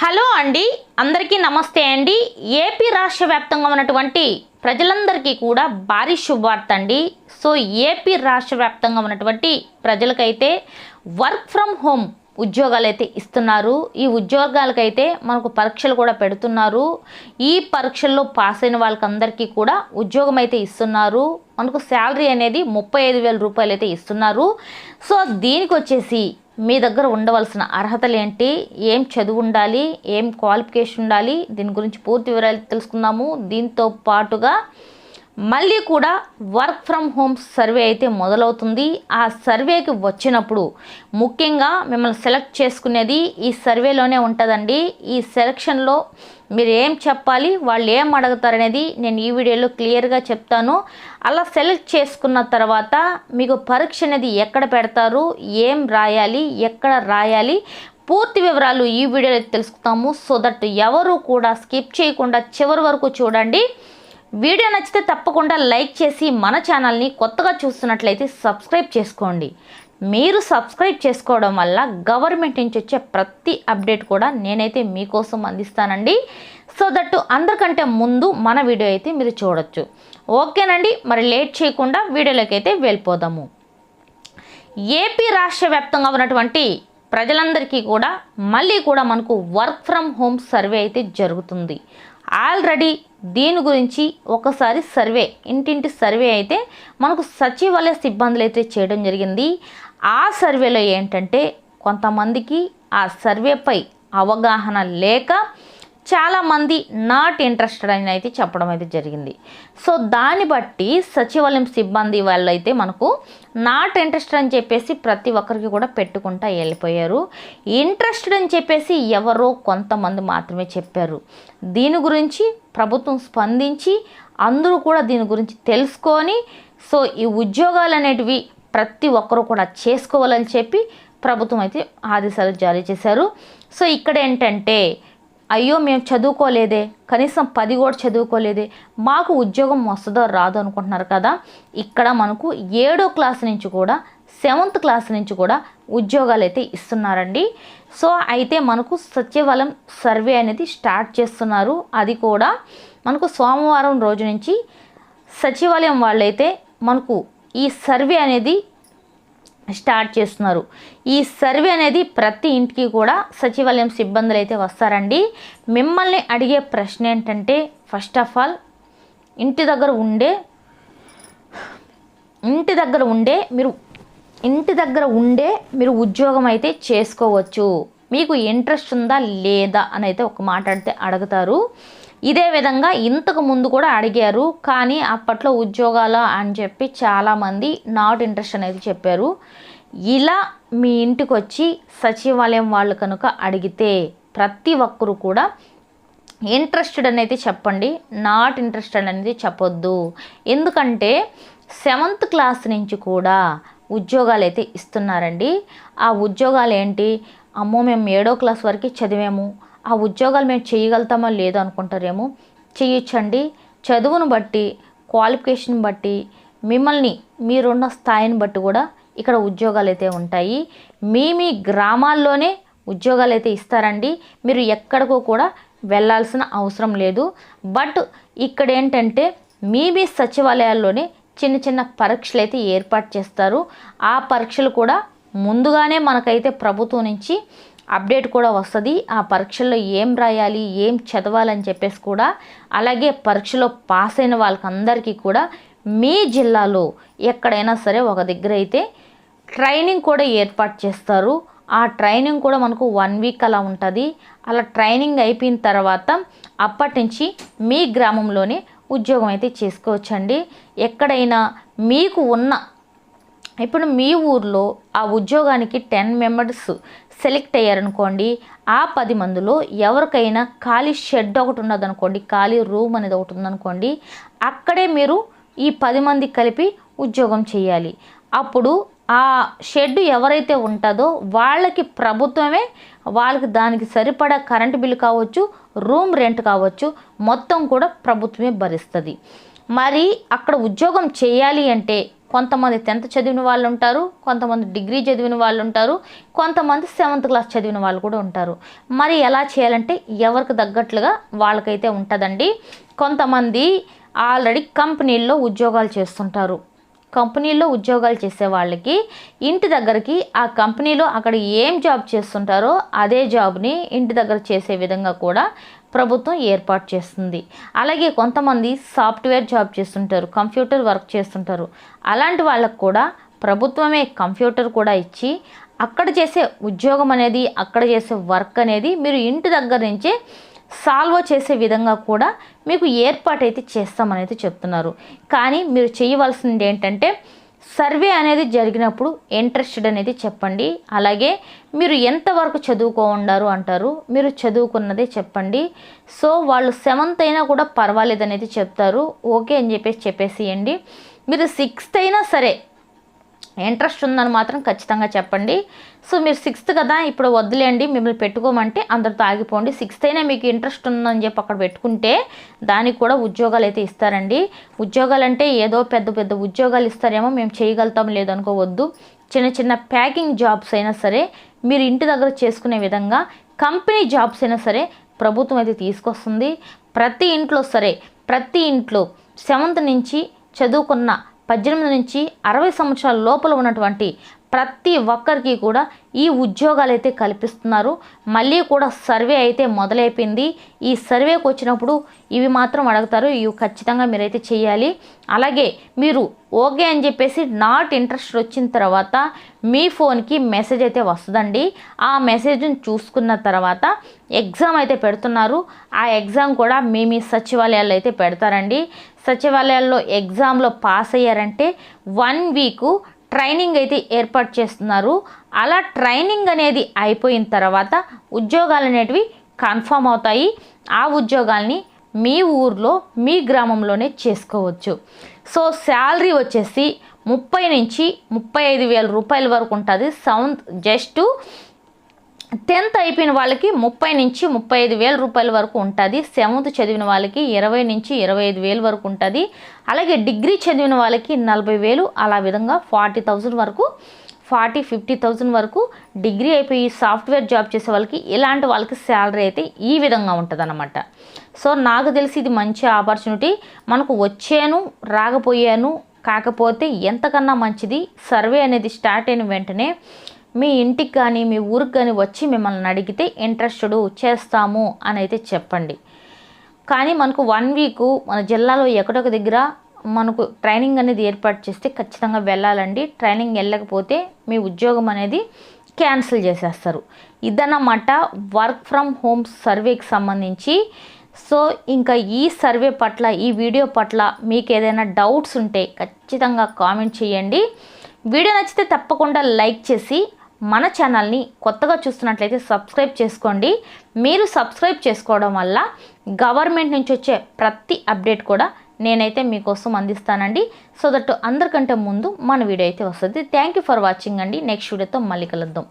Hello అండి అందరికీ నమస్తే అండి. ఏపీ రాష్ట్ర వ్యాప్తంగా ఉన్నటువంటి ప్రజలందరికీ కూడా భారీ శుభవార్త అండి. సో ఏపీ రాష్ట్ర వ్యాప్తంగా ఉన్నటువంటి ప్రజలకైతే వర్క్ ఫ్రమ్ హోమ్ ఉద్యోగాలు అయితే ఇస్తున్నారు. ఈ ఉద్యోగాలకైతే మనకు పరీక్షలు కూడా పెడుతున్నారు. ఈ పరీక్షల్లో పాస్ అయిన వాళ్ళకందరికీ కూడా ఉద్యోగం అయితే ఇస్తున్నారు. మనకు శాలరీ అనేది ముప్పై ఐదు వేల రూపాయలు అయితే ఇస్తున్నారు. సో దీనికి వచ్చేసి మీ దగ్గర ఉండవలసిన అర్హతలు ఏంటి ఏం చదువు ఉండాలి? ఏం క్వాలిఫికేషన్ ఉండాలి? దీని గురించి పూర్తి వివరాలు తెలుసుకుందాము. దీంతో పాటుగా మళ్ళీ కూడా వర్క్ ఫ్రమ్ హోమ్ సర్వే అయితే మొదలవుతుంది. ఆ సర్వేకి వచ్చినప్పుడు ముఖ్యంగా మిమ్మల్ని సెలెక్ట్ చేసుకునేది ఈ సర్వేలోనే ఉంటుందండి. ఈ సెలక్షన్లో మీరు ఏం చెప్పాలి వాళ్ళు ఏం అడుగుతారనేది నేను ఈ వీడియోలో క్లియర్గా చెప్తాను. అలా సెలెక్ట్ చేసుకున్న తర్వాత మీకు పరీక్ష అనేది ఎక్కడ పెడతారు ఏం రాయాలి ఎక్కడ రాయాలి పూర్తి వివరాలు ఈ వీడియోలో తెలుసుకుంటాము సో దట్ ఎవరు కూడా స్కిప్ చేయకుండా చివరి వరకు చూడండి. వీడియో నచ్చితే తప్పకుండా లైక్ చేసి మన ఛానల్ని కొత్తగా చూస్తున్నట్లయితే సబ్స్క్రైబ్ చేసుకోండి. మీరు సబ్స్క్రైబ్ చేసుకోవడం వల్ల గవర్నమెంట్ నుంచి వచ్చే ప్రతి అప్డేట్ కూడా నేనైతే మీకోసం అందిస్తానండి. సో దట్టు అందరికంటే ముందు మన వీడియో అయితే మీరు చూడొచ్చు. ఓకేనండి మరి లేట్ చేయకుండా వీడియోలోకి అయితే వెళ్ళిపోదాము. ఏపీ రాష్ట్ర వ్యాప్తంగా ఉన్నటువంటి ప్రజలందరికీ కూడా మళ్ళీ కూడా మనకు వర్క్ ఫ్రమ్ హోమ్ సర్వే అయితే జరుగుతుంది. ఆల్రెడీ దీని గురించి ఒకసారి సర్వే ఇంటింటి సర్వే అయితే మనకు సచివాలయ సిబ్బందులు అయితే చేయడం జరిగింది. ఆ సర్వేలో ఏంటంటే కొంతమందికి ఆ సర్వేపై అవగాహన లేక చాలామంది నాట్ ఇంట్రెస్టెడ్ అని అయితే చెప్పడం అయితే జరిగింది. సో దాన్ని బట్టి సచివాలయం సిబ్బంది వాళ్ళైతే మనకు నాట్ ఇంట్రెస్టెడ్ అని చెప్పేసి ప్రతి ఒక్కరికి కూడా పెట్టుకుంటా వెళ్ళిపోయారు. ఇంట్రెస్టెడ్ అని చెప్పేసి ఎవరో కొంతమంది మాత్రమే చెప్పారు. దీని గురించి ప్రభుత్వం స్పందించి అందరూ కూడా దీని గురించి తెలుసుకొని సో ఈ ఉద్యోగాలు అనేటివి ప్రతి ఒక్కరూ కూడా చేసుకోవాలని చెప్పి ప్రభుత్వం అయితే ఆదేశాలు జారీ చేశారు. సో ఇక్కడ ఏంటంటే అయ్యో మేము చదువుకోలేదే. కనీసం పది కూడా చదువుకోలేదే. మాకు ఉద్యోగం వస్తుందో రాదో అనుకుంటున్నారు కదా. ఇక్కడ మనకు ఏడో క్లాస్ నుంచి కూడా సెవెంత్ క్లాస్ నుంచి కూడా ఉద్యోగాలు అయితే ఇస్తున్నారండి. సో అయితే మనకు సచివాలయం సర్వే అనేది స్టార్ట్ చేస్తున్నారు. అది కూడా మనకు సోమవారం రోజు నుంచి సచివాలయం వాళ్ళైతే మనకు ఈ సర్వే అనేది స్టార్ట్ చేస్తున్నారు. ఈ సర్వే అనేది ప్రతి ఇంటికి కూడా సచివాలయం సిబ్బందులు అయితే వస్తారండి. మిమ్మల్ని అడిగే ప్రశ్న ఏంటంటే ఫస్ట్ ఆఫ్ ఆల్ ఇంటి దగ్గర ఉండే ఇంటి దగ్గర ఉండే మీరు ఇంటి దగ్గర ఉండే మీరు ఉద్యోగం అయితే చేసుకోవచ్చు. మీకు ఇంట్రెస్ట్ ఉందా లేదా అని అయితే ఒక మాట్లాడితే అడుగుతారు. ఇదే విధంగా ఇంతకు ముందు కూడా అడిగారు కానీ అప్పట్లో ఉద్యోగాల అని చెప్పి చాలామంది నాట్ ఇంట్రెస్ట్ అనేది చెప్పారు. ఇలా మీ ఇంటికి వచ్చి సచివాలయం వాళ్ళు కనుక అడిగితే ప్రతి ఒక్కరు కూడా ఇంట్రెస్టెడ్ అనేది చెప్పండి నాట్ ఇంట్రెస్టెడ్ అనేది చెప్పొద్దు. ఎందుకంటే సెవెంత్ క్లాస్ నుంచి కూడా ఉద్యోగాలు అయితే ఇస్తున్నారండి. ఆ ఉద్యోగాలు ఏంటి? అమ్మో మేము ఏడో క్లాస్ వరకు చదివాము. ఆ ఉద్యోగాలు మేము చేయగలుగుతామో లేదో అనుకుంటారేమో చేయొచ్చండి. చదువును బట్టి క్వాలిఫికేషన్ బట్టి మిమ్మల్ని మీరున్న స్థాయిని బట్టి కూడా ఇక్కడ ఉద్యోగాలు అయితే ఉంటాయి. మీ మీ గ్రామాల్లోనే ఉద్యోగాలు అయితే ఇస్తారండి. మీరు ఎక్కడికో కూడా వెళ్ళాల్సిన అవసరం లేదు. బట్ ఇక్కడ ఏంటంటే మీ మీ సచివాలయాల్లోనే చిన్న చిన్న పరీక్షలు అయితే ఏర్పాటు చేస్తారు. ఆ పరీక్షలు కూడా ముందుగానే మనకైతే ప్రభుత్వం నుంచి అప్డేట్ కూడా వస్తుంది. ఆ పరీక్షల్లో ఏం రాయాలి ఏం చదవాలని చెప్పేసి కూడా అలాగే పరీక్షలో పాస్ అయిన వాళ్ళకందరికీ కూడా మీ జిల్లాలో ఎక్కడైనా సరే ఒక దగ్గర అయితే ట్రైనింగ్ కూడా ఏర్పాటు చేస్తారు. ఆ ట్రైనింగ్ కూడా మనకు వన్ వీక్ అలా ఉంటుంది. అలా ట్రైనింగ్ అయిపోయిన తర్వాత అప్పటి నుంచి మీ గ్రామంలోనే ఉద్యోగం అయితే చేసుకోవచ్చండి. ఎక్కడైనా మీకు ఉన్న ఇప్పుడు మీ ఊర్లో ఆ ఉద్యోగానికి టెన్ మెంబర్స్ సెలెక్ట్ అయ్యారనుకోండి ఆ పది మందిలో ఎవరికైనా ఖాళీ షెడ్ ఒకటి ఉన్నదనుకోండి ఖాళీ రూమ్ అనేది ఒకటి ఉందనుకోండి అక్కడే మీరు ఈ పది మంది కలిపి ఉద్యోగం చేయాలి. అప్పుడు ఆ షెడ్ ఎవరైతే ఉంటుందో వాళ్ళకి ప్రభుత్వమే వాళ్ళకి దానికి సరిపడా కరెంటు బిల్లు కావచ్చు రూమ్ రెంట్ కావచ్చు మొత్తం కూడా ప్రభుత్వమే భరిస్తుంది. మరి అక్కడ ఉద్యోగం చేయాలి అంటే కొంతమంది టెన్త్ చదివిన వాళ్ళు ఉంటారు కొంతమంది డిగ్రీ చదివిన వాళ్ళు ఉంటారు కొంతమంది సెవెంత్ క్లాస్ చదివిన వాళ్ళు కూడా ఉంటారు. మరి ఎలా చేయాలంటే ఎవరికి తగ్గట్లుగా వాళ్ళకైతే ఉంటుందండి. కొంతమంది ఆల్రెడీ కంపెనీల్లో ఉద్యోగాలు చేస్తుంటారు. కంపెనీల్లో ఉద్యోగాలు చేసే వాళ్ళకి ఇంటి దగ్గరికి ఆ కంపెనీలో అక్కడ ఏం జాబ్ చేస్తుంటారో అదే జాబ్ని ఇంటి దగ్గర చేసే విధంగా కూడా ప్రభుత్వం ఏర్పాటు చేస్తుంది. అలాగే కొంతమంది సాఫ్ట్వేర్ జాబ్ చేస్తుంటారు కంప్యూటర్ వర్క్ చేస్తుంటారు. అలాంటి వాళ్ళకు కూడా ప్రభుత్వమే కంప్యూటర్ కూడా ఇచ్చి అక్కడ చేసే ఉద్యోగం అనేది అక్కడ చేసే వర్క్ అనేది మీరు ఇంటి దగ్గర నుంచే సాల్వ్ చేసే విధంగా కూడా మీకు ఏర్పాటైతే చేస్తామనైతే చెప్తున్నారు. కానీ మీరు చేయవలసింది ఏంటంటే సర్వే అనేది జరిగినప్పుడు ఇంట్రెస్టెడ్ అనేది చెప్పండి. అలాగే మీరు ఎంతవరకు చదువుకో ఉండారు అంటారు మీరు చదువుకున్నదే చెప్పండి. సో వాళ్ళు సెవెంత్ అయినా కూడా పర్వాలేదు అనేది చెప్తారు. ఓకే అని చెప్పేసి చెప్పేసియండి. మీరు సిక్స్త్ అయినా సరే ఇంట్రెస్ట్ ఉందని మాత్రం ఖచ్చితంగా చెప్పండి. సో మీరు సిక్స్త్ కదా ఇప్పుడు వద్దులేండి మిమ్మల్ని పెట్టుకోమంటే అందరితో ఆగిపోండి. సిక్స్త్ అయినా మీకు ఇంట్రెస్ట్ ఉందని చెప్పి అక్కడ పెట్టుకుంటే దానికి కూడా ఉద్యోగాలు అయితే ఇస్తారండి. ఉద్యోగాలు అంటే ఏదో పెద్ద పెద్ద ఉద్యోగాలు ఇస్తారేమో మేము చేయగలుగుతాం లేదనుకోవద్దు. చిన్న చిన్న ప్యాకింగ్ జాబ్స్ అయినా సరే మీరు ఇంటి దగ్గర చేసుకునే విధంగా కంపెనీ జాబ్స్ అయినా సరే ప్రభుత్వం అయితే తీసుకొస్తుంది. ప్రతి ఇంట్లో సరే ప్రతి ఇంట్లో సెవెంత్ నుంచి చదువుకున్న పద్దెనిమిది నుంచి అరవై సంవత్సరాల లోపల ఉన్నటువంటి ప్రతి ఒక్కరికి కూడా ఈ ఉద్యోగాలు అయితే కల్పిస్తున్నారు. మళ్ళీ కూడా సర్వే అయితే మొదలైపోయింది. ఈ సర్వేకి వచ్చినప్పుడు ఇవి మాత్రం అడుగుతారు. ఇవి ఖచ్చితంగా మీరైతే చేయాలి. అలాగే మీరు ఓకే అని చెప్పేసి నాట్ ఇంట్రెస్ట్ వచ్చిన తర్వాత మీ ఫోన్కి మెసేజ్ అయితే వస్తుందండి. ఆ మెసేజ్ని చూసుకున్న తర్వాత ఎగ్జామ్ అయితే పెడుతున్నారు. ఆ ఎగ్జామ్ కూడా మీ మీ సచివాలయాల్లో అయితే పెడతారండి. సచివాలయాల్లో ఎగ్జామ్లో పాస్ అయ్యారంటే వన్ వీకు ట్రైనింగ్ అయితే ఏర్పాటు చేస్తున్నారు. అలా ట్రైనింగ్ అనేది అయిపోయిన తర్వాత ఉద్యోగాలు అనేటివి కన్ఫామ్ అవుతాయి. ఆ ఉద్యోగాల్ని మీ ఊర్లో మీ గ్రామంలోనే చేసుకోవచ్చు. సో శాలరీ వచ్చేసి ముప్పై నుంచి ముప్పై ఐదు వేల రూపాయల వరకు ఉంటుంది. సౌండ్ జస్ట్ టెన్త్ అయిపోయిన వాళ్ళకి ముప్పై నుంచి ముప్పై ఐదు వేల రూపాయల వరకు ఉంటుంది. సెవెంత్ చదివిన వాళ్ళకి ఇరవై నుంచి ఇరవై ఐదు వేలు వరకు ఉంటుంది. అలాగే డిగ్రీ చదివిన వాళ్ళకి నలభై వేలు అలా విధంగా ఫార్టీ థౌజండ్ వరకు ఫార్టీ ఫిఫ్టీ థౌజండ్ వరకు డిగ్రీ అయిపోయి సాఫ్ట్వేర్ జాబ్ చేసే వాళ్ళకి ఇలాంటి వాళ్ళకి శాలరీ అయితే ఈ విధంగా ఉంటుంది సో నాకు తెలిసి ఇది మంచి ఆపర్చునిటీ. మనకు వచ్చాను రాకపోయాను కాకపోతే ఎంతకన్నా మంచిది. సర్వే అనేది స్టార్ట్ అయిన వెంటనే మీ ఇంటికి కానీ మీ ఊరికి కానీ వచ్చి మిమ్మల్ని అడిగితే ఇంట్రెస్టెడ్ చేస్తాము అని అయితే చెప్పండి. కానీ మనకు వన్ వీక్ మన జిల్లాలో ఎక్కడొక దగ్గర మనకు ట్రైనింగ్ అనేది ఏర్పాటు చేస్తే ఖచ్చితంగా వెళ్ళాలండి. ట్రైనింగ్ వెళ్ళకపోతే మీ ఉద్యోగం అనేది క్యాన్సిల్ చేసేస్తారు. ఇదన్నమాట వర్క్ ఫ్రమ్ హోమ్ సర్వేకి సంబంధించి. సో ఇంకా ఈ సర్వే పట్ల ఈ వీడియో పట్ల మీకు ఏదైనా డౌట్స్ ఉంటే ఖచ్చితంగా కామెంట్ చేయండి. వీడియో నచ్చితే తప్పకుండా లైక్ చేసి మన ఛానల్ని కొత్తగా చూస్తున్నట్లయితే సబ్స్క్రైబ్ చేసుకోండి. మీరు సబ్స్క్రైబ్ చేసుకోవడం వల్ల గవర్నమెంట్ నుంచి వచ్చే ప్రతి అప్డేట్ కూడా నేనైతే మీకోసం అందిస్తానండి. సో దట్ అందరికంటే ముందు మన వీడియో అయితే వస్తుంది. థ్యాంక్ యూ ఫర్ వాచింగ్ అండి. నెక్స్ట్ వీడియోతో మళ్ళీ కలుద్దాం.